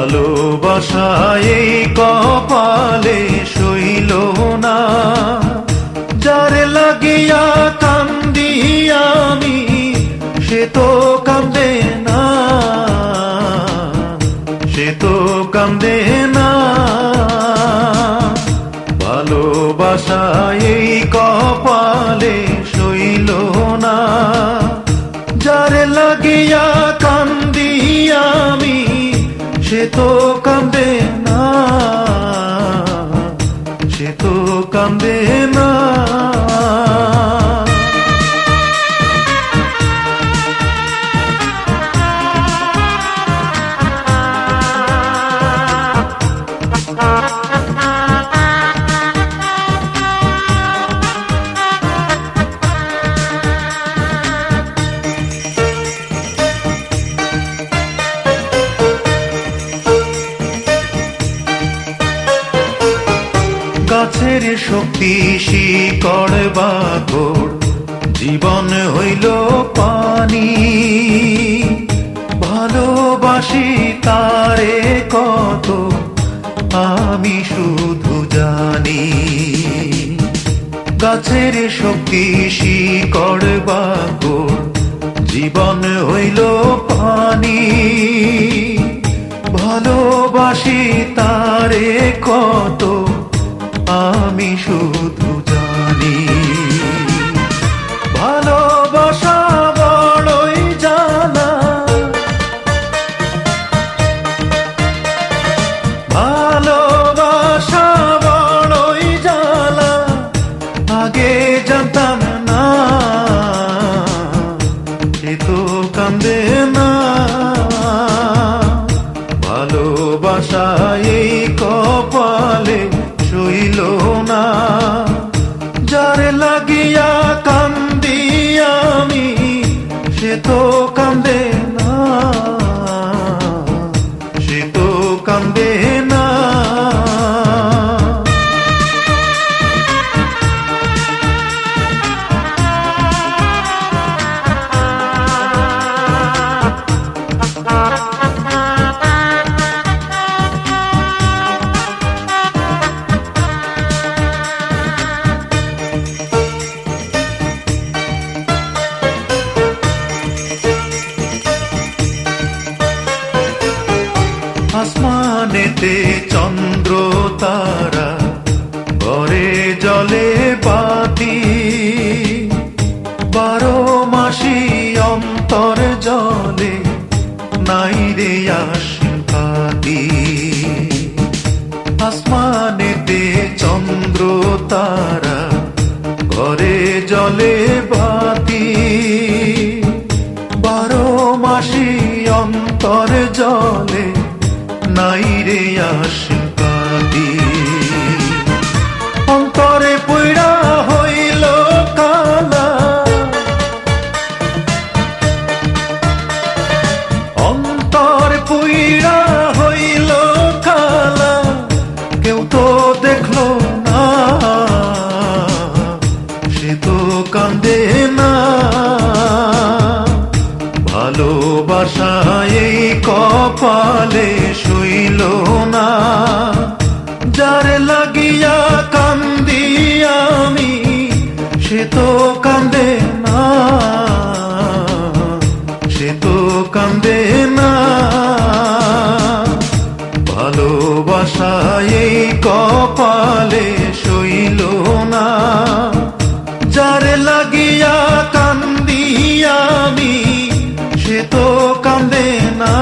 ভালোবাসায় কপালে শৈল না। যার লাগিয়া কান্দি আমি, সে তো কান্দে না। সে তো কান্দে না। ভালোবাসায় শক্তি শিকড় বাগর জীবন হইল পানি। ভালোবাসি তারে কত, আমি শুধু জানি। গাছের শক্তি শিকড় বাগর জীবন হইল আমি শুধু জানি। ভালোবাসা বড়ই জানা। ভালোবাসা বড়ই জানা। আগে জানতাম না। এ তো কান্দে না। ভালোবাসা এই কপালে শৈল সে তো আসমানেতে চন্দ্র তারা, ঘরে জলে পাতি বারো মাসি অন্তর জলে, নাই রে আশঙ্কাতি আসমানেতে চন্দ্র তারা, ঘরে জলে বাতি। বারো মাসি অন্তর জলে নাই রে আশঙ্কাদি অন্তরে পইড়া হইল কালা। অন্তর পুইরা হইল কালা। কেউ তো দেখল না। সে তো কান্দে না। ছিল না, যারে লাগিয়া কান্দি আমি, সে তো কান্দে না, সে তো কান্দে না। ভালোবাসায় কপালে শৈল না, যারে লাগিয়া কান্দি আমি, সে তো কান্দে না।